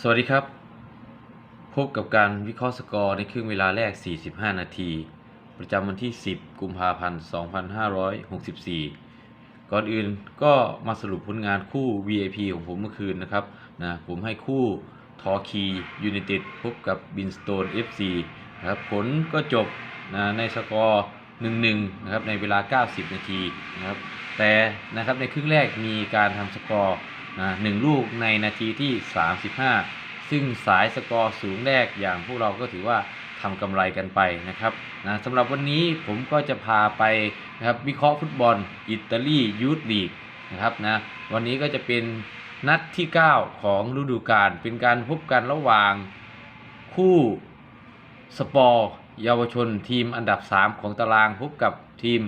สวัสดีครับ พบกับการวิเคราะห์สกอร์ในครึ่งเวลาแรก 45 นาที ประจำวันที่ 10 กุมภาพันธ์ 2564 ก่อนอื่นก็มาสรุปผลงานคู่ VIP ของผมเมื่อคืนนะครับนะผมให้คู่ทอคียูไนเต็ดพบกับบินสโตน FC นะครับผลก็จบนะในสกอร์ 1-1 นะครับในเวลา 90 นาทีนะครับแต่นะครับในครึ่งแรกมีการทำสกอร์ นะหนึ่งลูกในนาทีที่ 35 ซึ่งสายสกอร์สูงแรกอย่างพวกเราก็ถือว่าทำกำไรกันไปนะครับนะสำหรับวันนี้ผมก็จะพาไปนะครับวิเคราะห์ฟุตบอลอิตาลียูทลีกนะครับนะวันนี้ก็จะเป็นนัดที่ 9 ของฤดูกาลเป็นการพบกันระหว่างคู่สปอร์เยาวชนทีมอันดับ 3 ของตารางพบกับทีม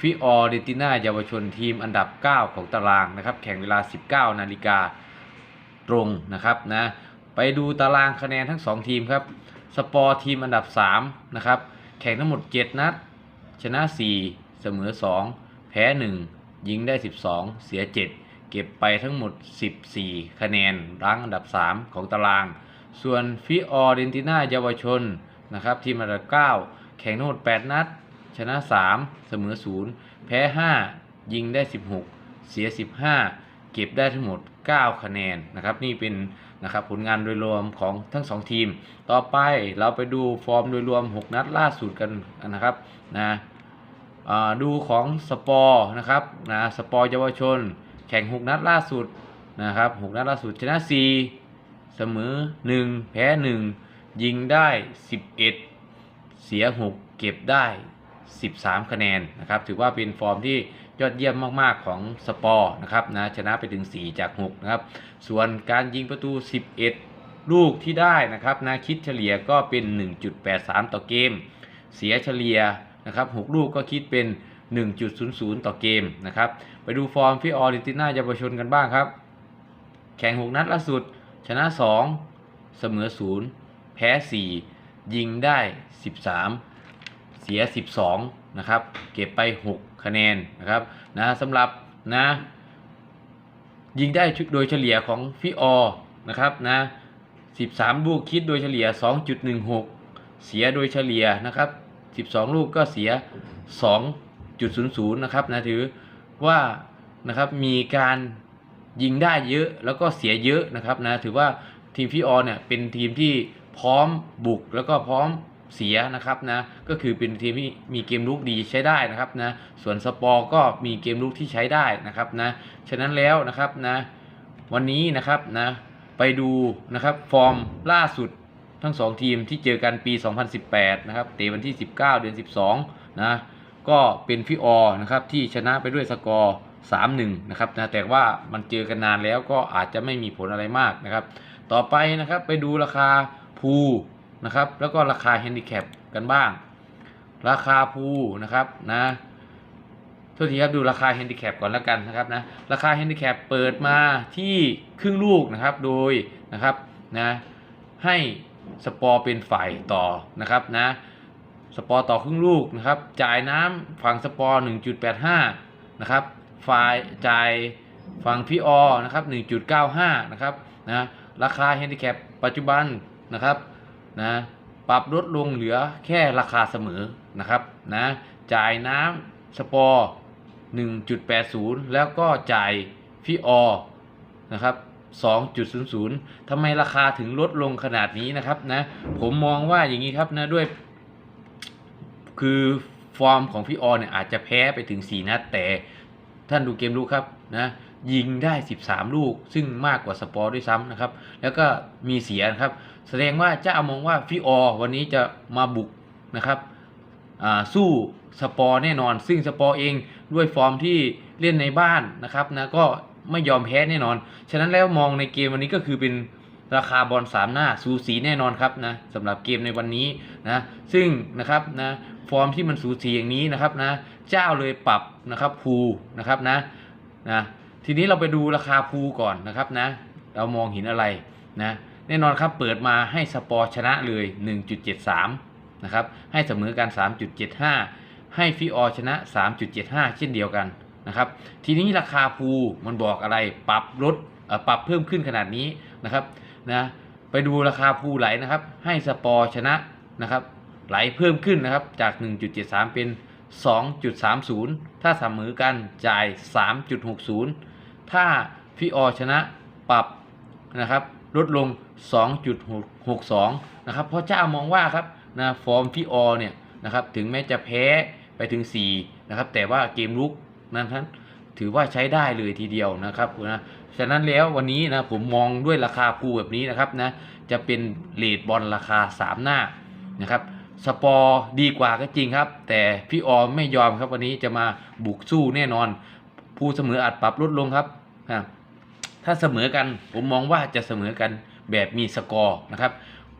ฟิออเรติน่าเยาวชนทีมอันดับ 9 ของตารางนะครับ แข่งเวลา 19 นาฬิกาตรงนะครับนะไปดูตารางคะแนนทั้ง 2 ทีมครับสปอร์ทีมอันดับ3นะครับแข่งทั้งหมด 7 นัด ชนะ 4 เสมอ 2 แพ้ 1 ยิงได้ 12 เสีย 7 เก็บไปทั้งหมด 14 คะแนนรั้งอันดับ 3 ของตาราง ส่วนฟิออเรนติน่าเยาวชนนะครับทีมอันดับ 9 แข่งทั้งหมด 8 นัด ชนะ 3 เสมอ 0 แพ้ 5 ยิงได้ 16 เสีย 15 เก็บได้ทั้งหมด 9 คะแนนนะครับนี่เป็นนะครับผลงานโดยรวมของทั้ง 2 ทีม ต่อไปเราไปดูฟอร์มโดยรวม 6 นัดล่าสุดกันนะครับนะดูของสปอร์นะครับนะสปอร์เยาวชน แข่ง 6 นัดล่าสุดนะครับ6นัดล่าสุดชนะ 4 เสมอ 1 แพ้ 1 ยิงได้ 11 เสีย 6 เก็บได้ 13 คะแนนนะครับถือว่าเป็นฟอร์มที่ยอดเยี่ยมมากๆของสปอร์นะครับนะชนะไปถึง 4 จาก 6 นะครับ ส่วนการยิงประตู 11 ลูกที่ได้นะครับนะคิดเฉลี่ยก็เป็น 1.83 ต่อเกม เสียเฉลี่ยนะครับ6ลูกก็คิดเป็น 1.00 ต่อเกมนะครับไปดูฟอร์มฟิออริติน่าเยาวชนกันบ้างครับ แข่ง 6 นัดล่าสุด ชนะ 2 เสมอ 0 แพ้ 4 ยิงได้ 13 เสีย 12 นะครับ เก็บไป 6 คะแนนนะครับนะสำหรับนะยิงได้โดยเฉลี่ยของฟิออนะครับนะ13 ลูกคิดโดยเฉลี่ย 2.16 เสียโดยเฉลี่ยนะครับ12 ลูกก็เสีย 2.00 นะครับนะถือว่านะครับมีการยิงได้เยอะแล้วก็เสียเยอะนะครับนะถือว่าทีมฟิออเนี่ยเป็นทีมที่พร้อมบุกแล้วก็พร้อม เสียนะครับนะก็คือเป็นทีมที่มีเกมลุกดีใช้ได้นะครับนะส่วนสปอร์ก็มีเกมลุกที่ใช้ได้นะครับนะฉะนั้นแล้วนะครับนะวันนี้นะครับนะไปดูนะครับฟอร์มล่าสุดทั้ง 2 ทีมที่เจอกันปี 2018 นะครับเตะวันที่ 19 เดือน 12 นะก็เป็นฟิออนะครับที่ชนะไปด้วยสกอร์ 3-1 นะครับนะแต่ว่ามันเจอกันนานแล้วก็อาจจะไม่มีผลอะไรมากนะครับ ต่อไปนะครับไปดูราคาพู นะครับ แล้วก็ราคาแฮนดิแคปกันบ้าง ราคาพูนะครับนะโทษทีครับดูราคาแฮนดิแคปก่อนแล้วกันนะครับนะราคาแฮนดิแคปเปิดมาที่ครึ่งลูกนะครับโดยนะครับนะให้สปอร์เป็นฝ่ายต่อนะครับนะสปอร์ต่อครึ่งลูกนะครับจ่ายน้ำฝั่งสปอร์1.85นะครับฝ่ายจ่ายฝั่งพี่ออนะครับ1.95นะครับนะราคาแฮนดิแคปปัจจุบันนะครับ นะปรับลดลงเหลือแค่ราคาเสมอนะครับนะจ่ายน้ำสปอร์ 1.80 แล้วก็จ่ายพี่ออนะครับ2.00ทำไมราคาถึงลดลงขนาดนี้นะครับนะผมมองว่าอย่างนี้ครับนะด้วย คือฟอร์มของพี่ออเนี่ยอาจจะแพ้ไปถึง 4 นัดแต่ท่านดูเกมลูกครับนะ ยิงได้ 13 ลูก ซึ่งมากกว่าสปอร์ด้วยซ้ำนะครับ แล้วก็มีเสียนะครับ แสดงว่าเจ้ามองว่าฟิออวันนี้จะมาบุกนะครับอ่าสู้สปอร์แน่นอน ซึ่งสปอร์เองด้วยฟอร์มที่เล่นในบ้านนะครับนะก็ไม่ยอมแพ้แน่นอน ฉะนั้นแล้วมองในเกมวันนี้ก็คือเป็นราคาบอลสามหน้าสูสีแน่นอนครับนะสำหรับเกมในวันนี้นะซึ่งนะครับนะฟอร์มที่มันสูสีอย่างนี้นะครับนะเจ้าเลยปรับนะครับภูนะครับนะนะ ทีนี้เราไปดูราคาภูก่อนนะครับนะ เรามองเห็นอะไรนะแน่นอนครับเปิดมาให้สปอร์ชนะเลย 1.73 นะครับ ให้เสมอกัน 3.75 ให้ฟิออชนะ 3.75 เช่นเดียวกันนะครับ ทีนี้ราคาภูมันบอกอะไรปรับลดปรับเพิ่มขึ้นขนาดนี้นะครับนะไปดูราคาภูไหลนะครับ ให้สปอร์ชนะนะครับ ไหลเพิ่มขึ้นนะครับจาก 1.73 เป็น 2.30 ถ้าเสมอกันจ่าย 3.60 ถ้าพี่ออชนะปรับนะครับลดลง 2.62 นะครับเพราะเจ้ามองว่าครับนะฟอร์มพี่ออเนี่ยนะครับถึงแม้จะแพ้ไปถึง4นะครับแต่ว่าเกมลุกนั้นท่านถือว่าใช้ได้เลยทีเดียวนะครับนะฉะนั้นแล้ววันนี้นะผมมองด้วยราคาภูแบบนี้นะครับนะจะเป็นเลดบอลราคา 3 หน้านะครับสปอร์ดีกว่าก็จริงครับ แต่พี่ออมไม่ยอมครับวันนี้จะมาบุกสู้แน่นอน ผู้เสมออาจปรับลดลงครับอะถ้าเสมอกันผมมองว่าจะเสมอกันแบบมีสกอร์นะครับ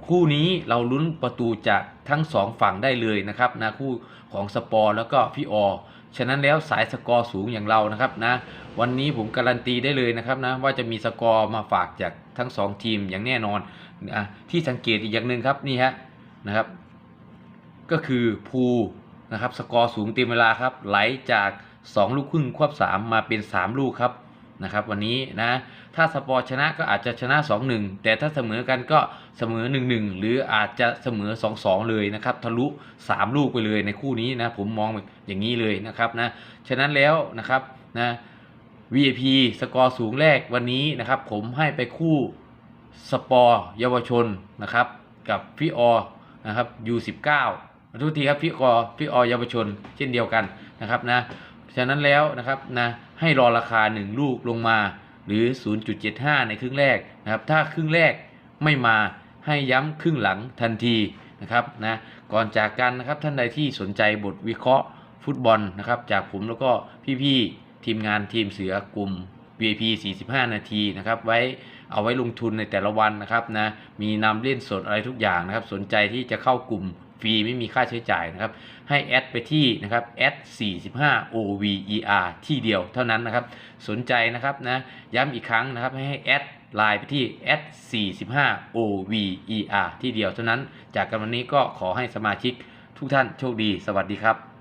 คู่นี้เราลุ้นประตูจากทั้งสองฝั่งได้เลยนะครับนะคู่ของสปอร์แล้วก็พี่ออฉะนั้นแล้วสายสกอร์สูงอย่างเรานะครับนะวันนี้ผมการันตีได้เลยนะครับนะว่าจะมีสกอร์มาฝากจากทั้งสองทีมอย่างแน่นอนอะที่สังเกตอีกอย่างหนึ่งครับนี่ฮะนะครับ ก็คือภูนะครับสกอร์สูงเต็มเวลาครับไหลจาก 2 ลูกครึ่งควบ 3 มาเป็น 3 ลูกครับนะครับวันนี้นะถ้าสปอร์ชนะก็อาจจะชนะ 2-1 แต่ถ้าเสมอกันก็เสมอ 1-1 หรืออาจจะเสมอ 2-2 เลยนะครับทะลุ 3 ลูกไปเลยในคู่นี้นะผมมองอย่างนี้เลยนะครับนะฉะนั้นแล้วนะครับนะ VIP สกอร์สูงแรกวันนี้นะครับผมให้ไปคู่สปอร์เยาวชนนะครับกับพี่ออนะครับ U19 ทุกทีครับพี่ออพี่ออเยาวชนเช่นเดียวกันนะครับนะ ฉะนั้นแล้วนะครับนะให้รอราคา 1 ลูกลงมาหรือ 0.75 ในครึ่งแรกนะครับ ถ้าครึ่งแรกไม่มาให้ย้ำครึ่งหลังทันทีนะครับนะก่อนจากกันนะครับท่านใดที่สนใจบทวิเคราะห์ฟุตบอลนะครับ จากผมแล้วก็พี่ๆทีมงานทีมเสือกลุ่ม VIP 45 นาทีนะครับไว้เอาไว้ลงทุนในแต่ละวันนะครับนะมีนำเล่นสดอะไรทุกอย่างนะครับ สนใจที่จะเข้ากลุ่ม ฟรีไม่มีค่าใช้จ่ายนะครับ ให้แอดไปที่นะครับแอด45 OVER ที่เดียวเท่านั้นนะครับ สนใจนะครับนะย้ำอีกครั้งนะครับให้แอดไลน์ไปที่ s45over ที่เดียวเท่านั้น จากกันวันนี้ก็ขอให้สมาชิกทุกท่านโชคดี สวัสดีครับ